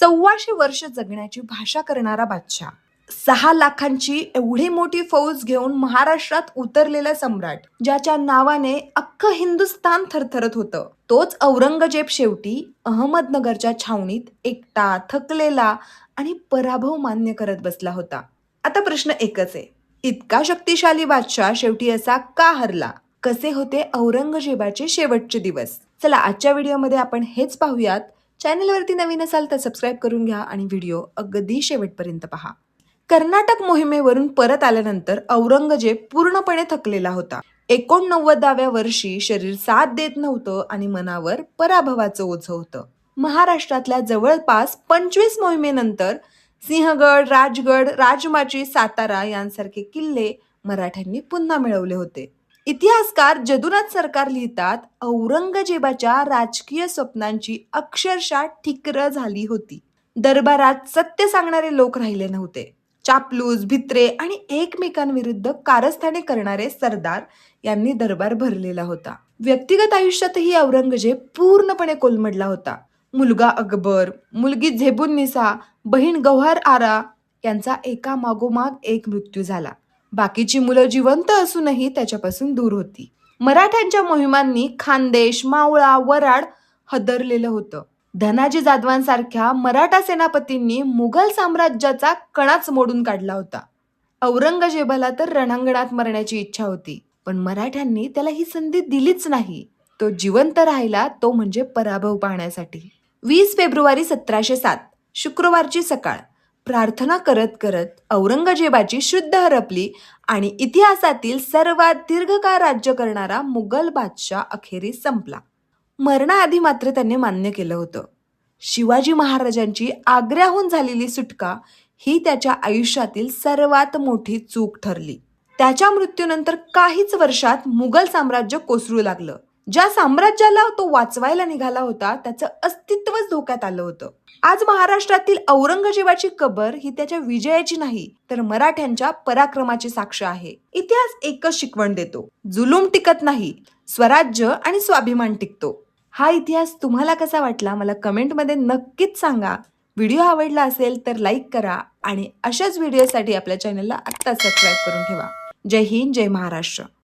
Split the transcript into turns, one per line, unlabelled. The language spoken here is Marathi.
चव्वाशे वर्ष जगण्याची भाषा करणारा बादशाह. सहा लाखांची एवढी मोठी फौज घेऊन महाराष्ट्रात उतरलेला सम्राट ज्याच्या नावाने अख्खं हिंदुस्थान थरथरत होतं. तोच औरंगजेब शेवटी अहमदनगरच्या छावणीत एकटा थकलेला आणि पराभव मान्य करत बसला होता. आता प्रश्न एकच आहे इतका शक्तिशाली बादशाह शेवटी असा का हरला? कसे होते औरंगजेबाचे शेवटचे दिवस? चला आजच्या व्हिडिओमध्ये आपण हेच पाहूयात. चॅनलवरती नवीन असाल तर सबस्क्राईब करून घ्या आणि व्हिडिओ अगदी शेवटपर्यंत पहा. कर्नाटक मोहिमेवरून परत आल्यानंतर औरंगजेब पूर्णपणे थकलेला होता. एकोणनव्वदाव्या वर्षी शरीर साथ देत नव्हतं आणि मनावर पराभवाचं ओझं होतं. महाराष्ट्रातल्या जवळपास पंचवीस मोहिमेनंतर सिंहगड राजगड राजमाची सातारा यांसारखे किल्ले मराठ्यांनी पुन्हा मिळवले होते. इतिहासकार जदुनाथ सरकार लिहितात औरंगजेबाच्या राजकीय स्वप्नांची अक्षरशः ठिकर झाली होती. दरबारात सत्य सांगणारे लोक राहिले नव्हते. चापलूस भित्रे आणि एकमेकांविरुद्ध कारस्थाने करणारे सरदार यांनी दरबार भरलेला होता. व्यक्तिगत आयुष्यातही औरंगजेब पूर्णपणे कोलमडला होता. मुलगा अकबर मुलगी झेबुन्निसा बहीण गौहर आरा यांचा एका मागोमाग एक मृत्यू झाला. बाकीची मुलं जिवंत असूनही त्याच्यापासून दूर होती. मराठ्यांच्या मोहिमांनी खानदेश मावळा वराड हदरलेलं होतं. धनाजी जाधवांसारख्या मराठा सेनापतींनी मुघल साम्राज्याचा कणाच मोडून काढला होता. औरंगजेबाला तर रणांगणात मरण्याची इच्छा होती पण मराठ्यांनी त्याला ही संधी दिलीच नाही. तो जिवंत राहिला तो म्हणजे पराभव पाहण्यासाठी. वीस फेब्रुवारी सतराशे सात शुक्रवारची सकाळ. प्रार्थना करत करत औरंगजेबाची शुद्ध हरपली आणि इतिहासातील सर्वात दीर्घकाळ राज्य करणारा मुघल बादशाह अखेरीस संपला. मरणाआधी मात्र त्यांनी मान्य केलं होतं. शिवाजी महाराजांची आग्र्याहून झालेली सुटका ही त्याच्या आयुष्यातील सर्वात मोठी चूक ठरली. त्याच्या मृत्यूनंतर काहीच वर्षात मुघल साम्राज्य कोसळू लागलं. ज्या साम्राज्याला तो वाचवायला निघाला होता त्याचं अस्तित्वच धोक्यात आलं होतं. आज महाराष्ट्रातील औरंगजेबाची कबर ही त्याच्या विजयाची नाही तर मराठ्यांच्या पराक्रमाची साक्ष आहे. इतिहास एकच शिकवण देतो. जुलूम टिकत नाही स्वराज्य आणि स्वाभिमान टिकतो. हा इतिहास तुम्हाला कसा वाटला मला कमेंटमध्ये नक्कीच सांगा. व्हिडिओ आवडला असेल तर लाईक करा आणि अशाच व्हिडिओसाठी आपल्या चॅनलला आत्ताच सबस्क्राईब करून ठेवा. जय हिंद जय महाराष्ट्र.